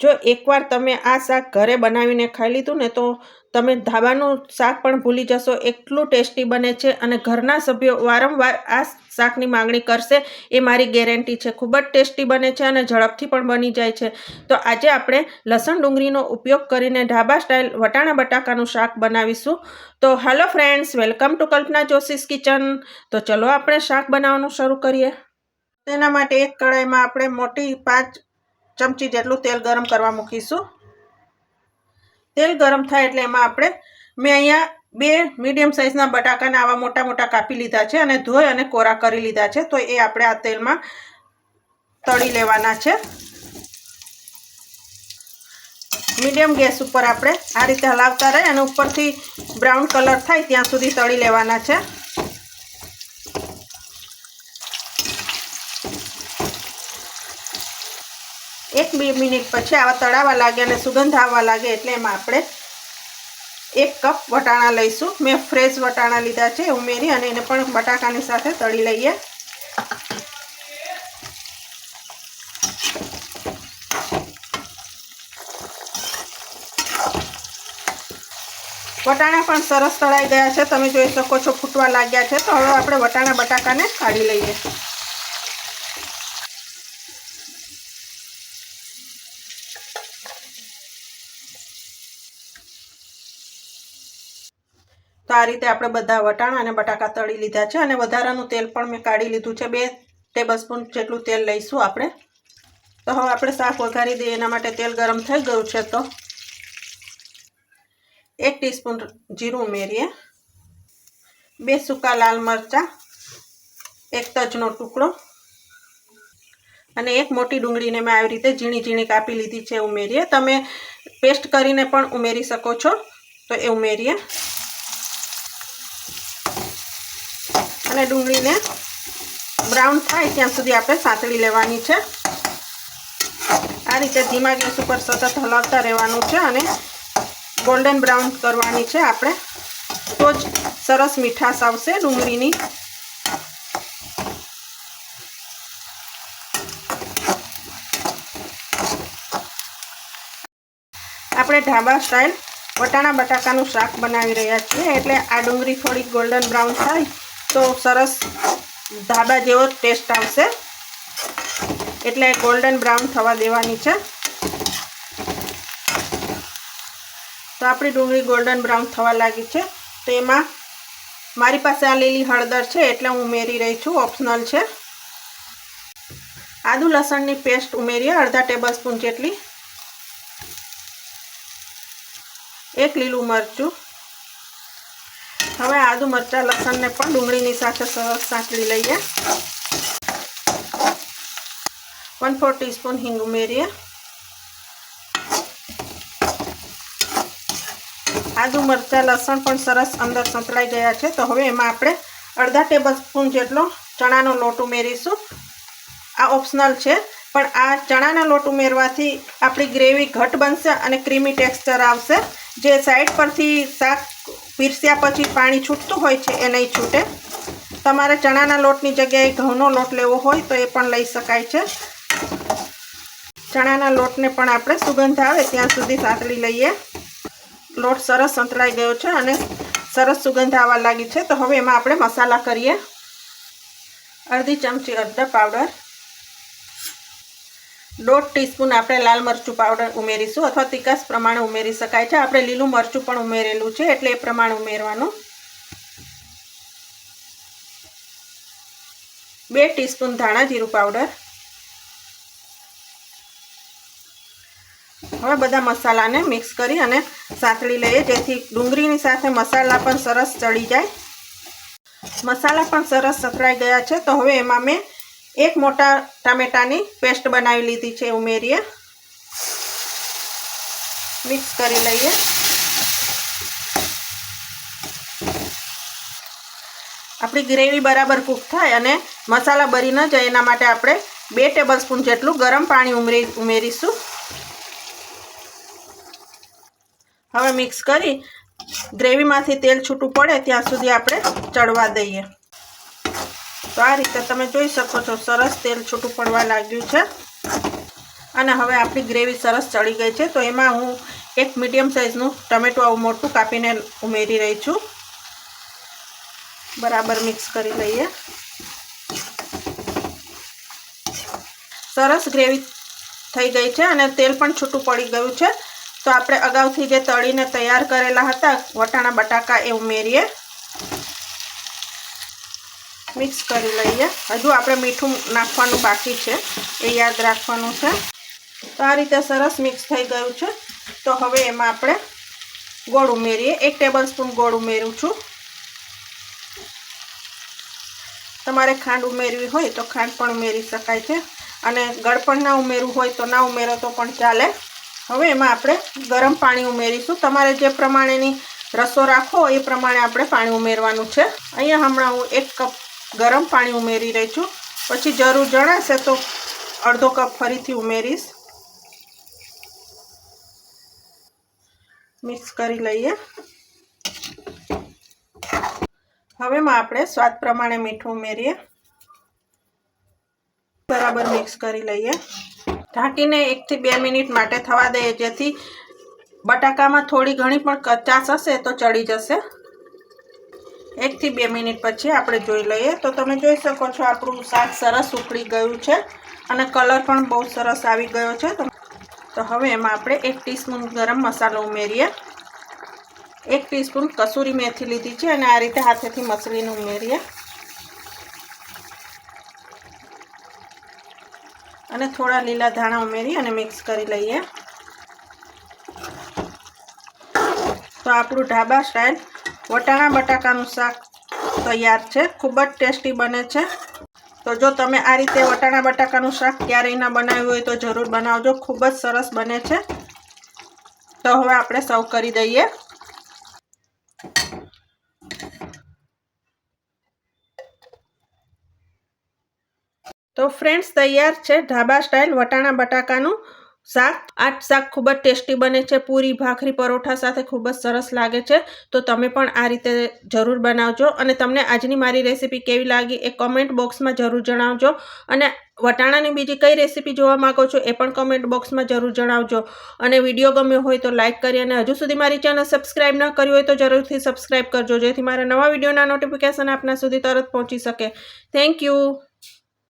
જો એકવાર તમે આ શાક ઘરે બનાવીને ખાઈ લીધું ને તો તમે ધાબાનું શાક પણ ભૂલી જશો. એટલું ટેસ્ટી બને છે અને ઘરના સભ્યો વારંવાર આ શાકની માંગણી કરશે. એ મારી ગેરંટી છે. ખૂબ જ ટેસ્ટી બને છે અને ઝડપથી પણ બની જાય છે. તો આજે આપણે લસણ ડુંગળીનો ઉપયોગ કરીને ઢાબા સ્ટાઇલ વટાણા બટાકાનું શાક બનાવીશું. તો hello friends, welcome to Kalpana Joshi's kitchen. તો ચલો આપણે શાક બનાવવાનું શરૂ કરીએ. તેના માટે એક કઢાઈમાં આપણે મોટી પાંચ ચમચી જેટલું તેલ ગરમ કરવા મૂકીશું. તેલ ગરમ થાય એટલે એમાં આપણે મેં અહીંયા બે મીડિયમ સાઇઝના બટાકાને આવા મોટા મોટા કાપી લીધા છે અને ધોઈ અને કોરા કરી લીધા છે. તો એ આપણે આ તેલમાં તળી લેવાના છે. મીડિયમ ગેસ ઉપર આપણે આ રીતે હલાવતા રહે અને ઉપરથી બ્રાઉન કલર થાય ત્યાં સુધી તળી લેવાના છે. એક બે મિનિટ પછી આવા તળાવા લાગે અને સુગંધ આવવા લાગે એટલે એમાં આપણે એક કપ વટાણા લઈશું. મેં ફ્રેશ વટાણા લીધા છે, ઉમેરી અને એને પણ બટાકાની સાથે તળી લઈએ. વટાણા પણ સરસ તળાઈ ગયા છે. તમે જોઈ શકો છો ફૂટવા લાગ્યા છે. તો હવે આપણે વટાણા બટાકાને કાઢી લઈએ. તો આ રીતે આપણે બધા વટાણા અને બટાકા તળી લીધા છે અને વધારાનું તેલ પણ મેં કાઢી લીધું છે. બે ટેબલ સ્પૂન જેટલું તેલ લઈશું આપણે. તો હવે આપણે શાક વઘારી દઈએ. એના માટે તેલ ગરમ થઈ ગયું છે તો એક ટીસ્પૂન જીરું ઉમેરીએ. બે સૂકા લાલ મરચાં, એક તજનો ટુકડો અને એક મોટી ડુંગળીને મેં આવી રીતે ઝીણી ઝીણી કાપી લીધી છે. ઉમેરીએ. તમે પેસ્ટ કરીને પણ ઉમેરી શકો છો. તો એ ઉમેરીએ. અને ડુંગળીને બ્રાઉન થાય ત્યાં સુધી આપણે સાતળી લેવાની છે. આ રીતે ધીમા ગેસ ઉપર સતત હલાવતા રહેવાનું છે અને ગોલ્ડન બ્રાઉન કરવાની છે આપણે. તો જ સરસ મીઠાશ આવશે ડુંગળીની. આપણે ઢાબા સ્ટાઇલ વટાણા બટાકાનું શાક બનાવી રહ્યા છીએ એટલે આ ડુંગળી થોડી ગોલ્ડન બ્રાઉન થાય. તો સરસ ધાબા જેવો ટેસ્ટ આવશે. એટલે ગોલ્ડન બ્રાઉન થવા દેવાની છે. તો આપણી ડુંગળી ગોલ્ડન બ્રાઉન થવા લાગી છે. તો એમાં મારી પાસે આ લીલી હળદર છે, એટલે હું ઉમેરી રહી છું ઓપ્શનલ છે. આદુ લસણની પેસ્ટ ઉમેરીએ, અડધા ટેબલ સ્પૂન જેટલી. એક લીલું મરચું. હવે આદુ મરચાં, લસણને પણ ડુંગળીની સાથે સરસ સાંકળી લઈએ. વન ફોર ટીસ્પૂન હિંગ ઉમેરીએ. આદુ મરચાં, લસણ પણ સરસ અંદર સંતળાઈ ગયા છે. તો હવે એમાં આપણે અડધા ટેબલ સ્પૂન જેટલો ચણાનો લોટ ઉમેરીશું. આ ઓપ્શનલ છે. પણ આ ચણાના લોટ ઉમેરવાથી આપણી ગ્રેવી ઘટ બનશે અને ક્રીમી ટેક્સચર આવશે. જે સાઈડ પરથી શાક પીરસ્યા પછી પાણી છૂટતું હોય છે એ નહીં છૂટે. તમારે ચણાના લોટની જગ્યાએ ઘઉંનો લોટ લેવો હોય તો એ પણ લઈ શકાય છે. ચણાના લોટને પણ આપણે સુગંધ આવે ત્યાં સુધી સાંતળી લઈએ. લોટ સરસ સંતળાઈ ગયો છે અને સરસ સુગંધ આવવા લાગી છે. તો હવે એમાં આપણે મસાલા કરીએ. અડધી ચમચી અડધા પાવડર દોઢ ટીસ્પૂન આપણે લાલ મરચું પાવડર ઉમેરીશું અથવા તીકાસ પ્રમાણે ઉમેરી શકાય છે. આપણે લીલું મરચું પણ ઉમેરેલું છે એટલે એ પ્રમાણે ઉમેરવાનું. બે ટીસ્પૂન ધાણા જીરું પાવડર. હવે બધા મસાલાને મિક્સ કરી અને સાંતળી લઈએ જેથી ડુંગળીની સાથે મસાલા પણ સરસ ચડી જાય. મસાલા પણ સરસ સતળાઈ ગયા છે. તો હવે એમાં મેં એક મોટા ટામેટાની પેસ્ટ બનાવી લીધી છે, ઉમેરીએ. મિક્સ કરી લઈએ. આપણી ગ્રેવી બરાબર કૂક થાય અને મસાલા બરી ન જાય, એના માટે આપણે બે ટેબલ સ્પૂન જેટલું ગરમ પાણી ઉમેરી, ઉમેરીશું. હવે મિક્સ કરી ગ્રેવીમાંથી તેલ છૂટું પડે, ત્યાં સુધી આપણે ચડવા દઈએ. તો આ રીતે તમે જોઈ શકો છો, સરસ તેલ છૂટું પડવા લાગ્યું છે. અને હવે આપણી ગ્રેવી સરસ ચડી ગઈ છે, તો એમાં હું એક મીડિયમ સાઇઝનું ટમેટું આવું મોટું કાપીને ઉમેરી રહી છું. બરાબર મિક્સ કરી લઈએ. સરસ ગ્રેવી થઈ ગઈ છે અને તેલ પણ છૂટું પડી ગયું છે. તો આપણે અગાઉથી જે તળીને તૈયાર કરેલા હતા, વટાણા, બટાકા એ ઉમેરીએ. મિક્સ કરી લઈએ. હજુ આપણે મીઠું નાખવાનું બાકી છે. એ યાદ રાખવાનું છે. તો આ રીતે સરસ મિક્સ થઈ ગયું છે. તો હવે એમાં આપણે ગોળ ઉમેરીએ. એક ટેબલ સ્પૂન ગોળ ઉમેરું છું. તમારે ખાંડ ઉમેરવી હોય તો ખાંડ પણ ઉમેરી શકાય છે. અને ગળપણ ના ઉમેરવું હોય તો ના ઉમેરો તો પણ ચાલે. હવે એમાં આપણે ગરમ પાણી ઉમેરીશું. તમારે જે પ્રમાણેની રસો રાખો એ પ્રમાણે આપણે પાણી ઉમેરવાનું છે. અહીંયા હમણાં હું એક કપ ગરમ પાણી ઉમેરી રહી છું. પછી જરૂર જણાશે તો અડધો કપ ફરીથી ઉમેરીશ. મિક્સ કરી લઈએ. હવેમાં આપણે સ્વાદ પ્રમાણે મીઠું ઉમેરીએ. બરાબર મિક્સ કરી લઈએ. ઢાંકીને એકથી બે મિનિટ માટે થવા દઈએ જેથી બટાકામાં થોડી ઘણી પણ કચાશ હશે તો ચડી જશે. એકથી બે મિનિટ પછી આપણે જોઈ લઈએ. તો તમે જોઈ શકો છો આપણું શાક સરસ ઉકળી ગયું છે અને કલર પણ બહુ સરસ આવી ગયો છે. તો હવે એમાં આપણે એક ટીસ્પૂન ગરમ મસાલો ઉમેરીએ. એક ટીસ્પૂન કસૂરી મેથી લીધી છે અને આ રીતે હાથેથી મસળીને ઉમેરીએ. અને થોડા લીલા ધાણા ઉમેરી અને મિક્સ કરી લઈએ. તો આપણું ઢાબા સ્ટાઇલ વટાણા, બટાકાનું શાક તૈયાર છે. ખૂબ જ ટેસ્ટી બને છે. તો જો તમે આ રીતે વટાણા, બટાકાનું શાક ક્યારેય ના બનાવ્યું હોય તો જરૂર બનાવજો. ખૂબ જ સરસ બને છે. તો હવે આપણે સર્વ કરી દઈએ. તો ફ્રેન્ડ્સ, તૈયાર છે ઢાબા સ્ટાઇલ વટાણા, બટાકાનું. શાક? આ શાક ખૂબ જ ટેસ્ટી બને છે. પૂરી ભાખરી પરોઠા સાથે ખૂબ જ સરસ લાગે છે. તો તમે પણ આ રીતે જરૂર બનાવજો અને તમને આજની મારી રેસીપી કેવી લાગી એ કોમેન્ટ બોક્સમાં જરૂર જણાવજો. અને વટાણાની બીજી કઈ રેસીપી જોવા માગો છો એ પણ કોમેન્ટ બોક્સમાં જરૂર જણાવજો. અને વીડિયો ગમ્યો હોય તો લાઇક કરી અને હજુ સુધી મારી ચેનલ સબસ્ક્રાઈબ ન કરી હોય તો જરૂરથી સબસ્ક્રાઈબ કરજો, જેથી મારા નવા વિડીયોના નોટિફિકેશન આપના સુધી તરત પહોંચી શકે. Thank you